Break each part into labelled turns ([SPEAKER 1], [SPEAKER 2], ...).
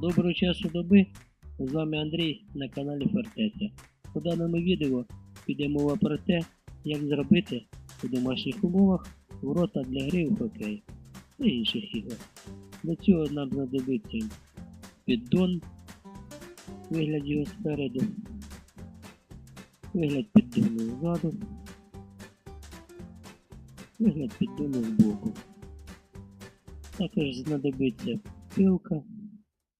[SPEAKER 1] Доброго часу доби. З вами Андрій на каналі Фортеця. У даному відео піде мова про те, як зробити у домашніх умовах ворота для гри у хокей та інших ігор. Для цього нам знадобиться піддон, вигляд його спереду, вигляд піддону ззаду, вигляд піддону збоку. Також знадобиться пилка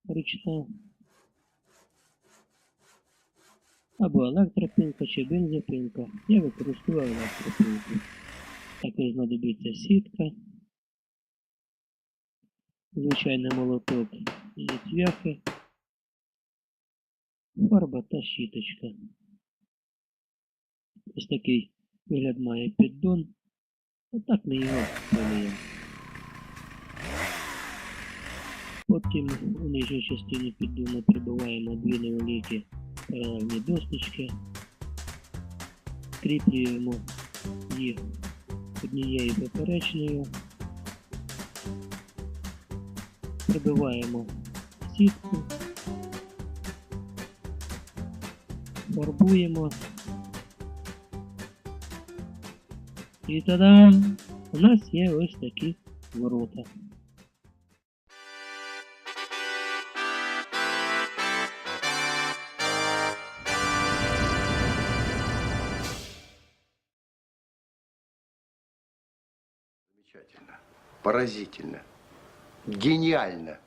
[SPEAKER 1] ручна або електропилка чи бензопилка. Я використовую електропилку. Також знадобиться сітка, звичайний молоток і цвяхи, фарба та щіточка. Ось такий вигляд має піддон. Отак ми його помиємо. Потім у нижній частині піддону прибиваємо дві невеликі паралельні досточки, скріплюємо їх однією поперечною, прибиваємо сітку, фарбуємо. І тоді у нас є ось такі ворота.
[SPEAKER 2] Замечательно. Поразительно. Гениально.